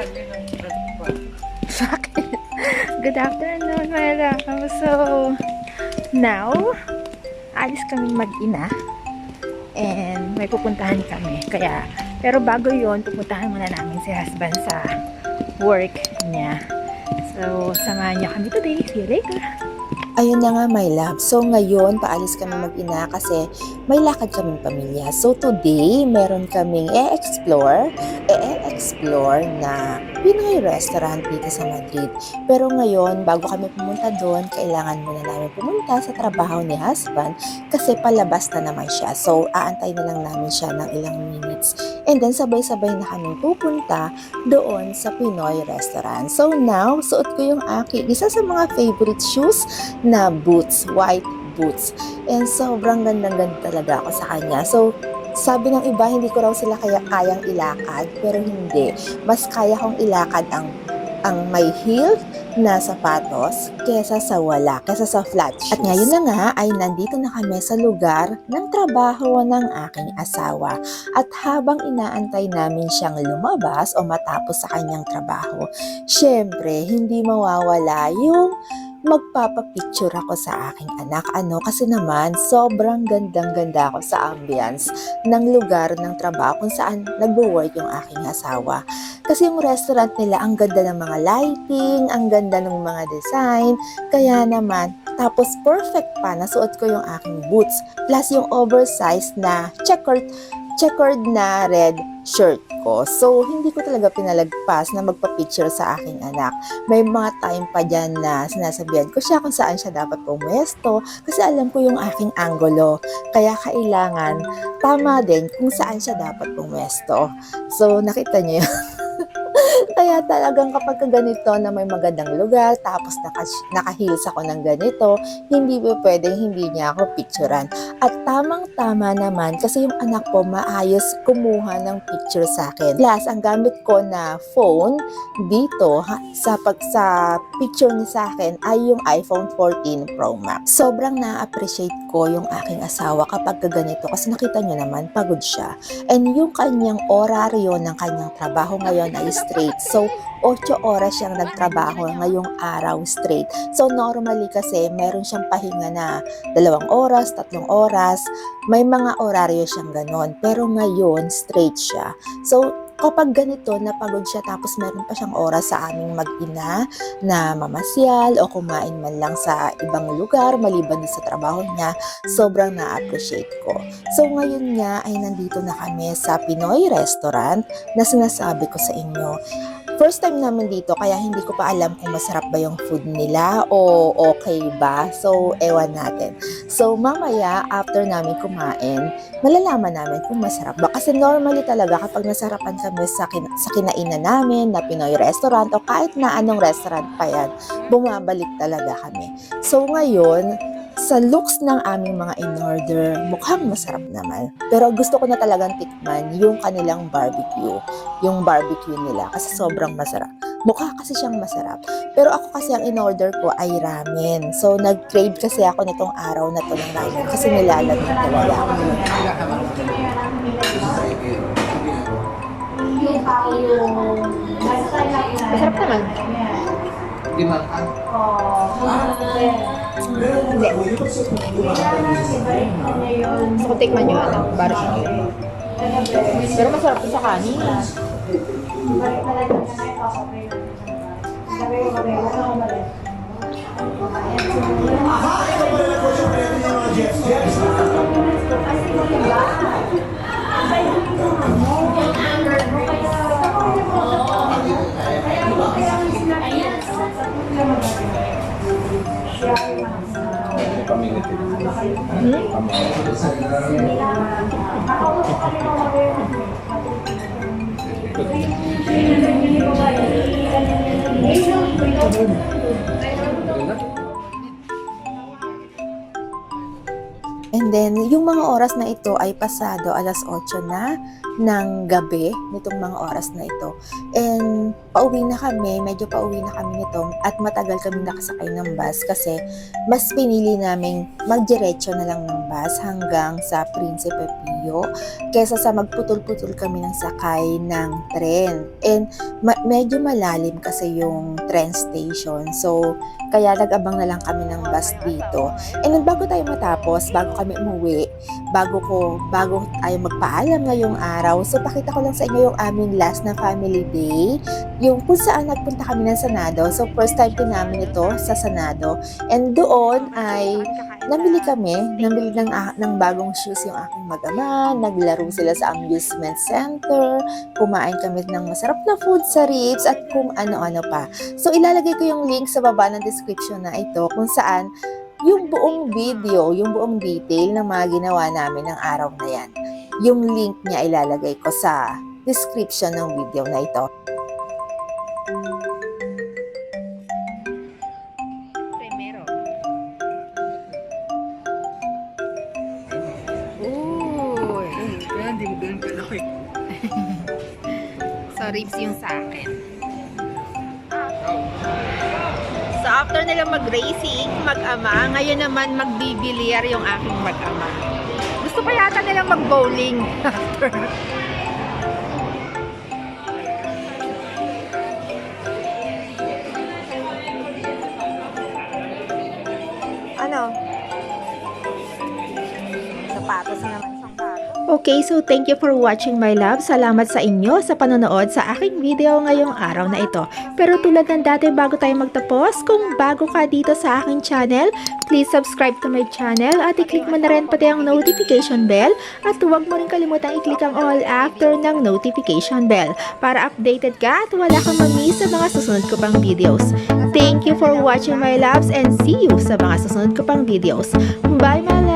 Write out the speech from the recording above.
Bakit? Good afternoon, my love. So, now, alis kami mag-ina. And may pupuntahan kami. Kaya, pero bago yon pupuntahan muna namin si husband sa work niya. So, samahan niya kami today. See you later. Ayun na nga my love. So ngayon, paalis kami mag-ina kasi may lakad kaming pamilya. So today, meron kaming e-explore, e-explore na Pinoy restaurant dito sa Madrid. Pero ngayon, bago kami pumunta doon, kailangan muna namin pumunta sa trabaho ni husband kasi palabas na naman siya. So aantay na lang namin siya ng ilang minutes. And then sabay-sabay na kami pupunta doon sa Pinoy restaurant. So now, suot ko yung aking isa sa mga favorite shoes na boots, white boots. And sobrang gandang-ganda talaga ako sa kanya. So, sabi ng iba, hindi ko raw sila kaya kayang ilakad, pero hindi. Mas kaya kong ilakad ang ang may heel na sapatos kesa sa wala, kesa sa flat shoes. At ngayon na nga ay nandito na kami sa lugar ng trabaho ng aking asawa. At habang inaantay namin siyang lumabas o matapos sa kanyang trabaho, syempre hindi mawawala yung magpapapicture ako sa aking anak. Ano, kasi naman, sobrang gandang-ganda ako sa ambience ng lugar ng trabaho kung saan nagwo-work yung aking asawa. Kasi yung restaurant nila, ang ganda ng mga lighting, ang ganda ng mga design, kaya naman, tapos perfect pa, nasuot ko yung aking boots, plus yung oversized na checkered, checkered na red shirt ko. So, hindi ko talaga pinalagpas na magpa-picture sa aking anak. May mga time pa dyan na sinasabihan ko siya kung saan siya dapat pumwesto kasi alam ko yung aking angulo. Kaya kailangan tama din kung saan siya dapat pumwesto. So, nakita niyo yun. Kaya talagang kapag ka ganito na may magandang lugar, tapos naka, naka-heels ako ng ganito, hindi pa pwedeng hindi niya ako picturean. At tamang-tama naman kasi yung anak ko maayos kumuha ng picture sa akin. Plus, ang gamit ko na phone dito ha, sa pag sa picture niya sa akin ay yung iPhone 14 Pro Max. Sobrang na-appreciate ko yung aking asawa kapag ka ganito kasi nakita niyo naman pagod siya. And yung kanyang oraryo ng kanyang trabaho ngayon ay straight. So, 8 oras siyang nagtrabaho ngayong araw straight. So, normally kasi meron siyang pahinga na dalawang oras, tatlong oras. May mga oraryo siyang ganon. Pero ngayon, straight siya. So, kapag ganito, napagod siya tapos meron pa siyang oras sa aming mag-ina na mamasyal o kumain man lang sa ibang lugar maliban sa trabaho niya, sobrang na-appreciate ko. So ngayon nga ay nandito na kami sa Pinoy restaurant na sinasabi ko sa inyo. First time namin dito kaya hindi ko pa alam kung masarap ba yung food nila o okay ba. So ewan natin. So mamaya after namin kumain, malalaman namin kung masarap ba. Kasi normally talaga kapag nasarapan kami sa, kin- sa kinainan namin na Pinoy restaurant o kahit na anong restaurant pa yan, bumabalik talaga kami. So ngayon, sa looks ng aming mga in-order, mukhang masarap naman. Pero gusto ko na talagang tikman yung kanilang barbecue. Yung barbecue nila kasi sobrang masarap. Mukha kasi siyang masarap. Pero ako kasi ang in-order ko ay ramen. So nag-crave kasi ako nitong araw na to ng ramen kasi nilalamig talaga ako. Masarap naman. Di makan. Gusto ko tikman yung ano, barbecue. Pero masarap to sa kanin. Pamingit And then, yung mga oras na ito ay pasado alas 8 na ng gabi nitong mga oras na ito. And pauwi na kami, medyo pauwi na kami nito at matagal kami nakasakay ng bus kasi mas pinili naming magdiretso na lang ng bus hanggang sa Prinsipe Pio kesa sa magputol-putol kami ng sakay ng tren. And ma- medyo malalim kasi yung train station. So, kaya nag-abang na lang kami ng bus dito. And then bago tayo matapos, bago kami umuwi, bago ko, bago tayo magpaalam ngayong araw, so pakita ko lang sa inyo yung aming last na family day, yung kung saan nagpunta kami ng Senado. So first time din namin ito sa Senado. And doon ay namili kami, namili ng, ah, ng bagong shoes yung aking mag-ama, naglaro sila sa amusement center, kumain kami ng masarap na food sa Ritz at kung ano-ano pa. So ilalagay ko yung link sa baba ng description na ito kung saan yung buong video, yung buong detail ng mga ginawa namin ng araw na yan. Yung link niya ilalagay ko sa description ng video na ito. Ribs yung sa akin. So, after nila mag-racing, mag-ama, ngayon naman magbibilyar yung aking mag-ama. Gusto pa yata nilang mag-bowling after. ano? Sapatos na naman. Okay, so thank you for watching my love. Salamat sa inyo sa panonood sa aking video ngayong araw na ito. Pero tulad ng dati bago tayo magtapos, kung bago ka dito sa aking channel, please subscribe to my channel at i-click mo na rin pati ang notification bell at huwag mo rin kalimutang i-click ang all after ng notification bell para updated ka at wala kang mamiss sa mga susunod ko pang videos. Thank you for watching my loves and see you sa mga susunod ko pang videos. Bye my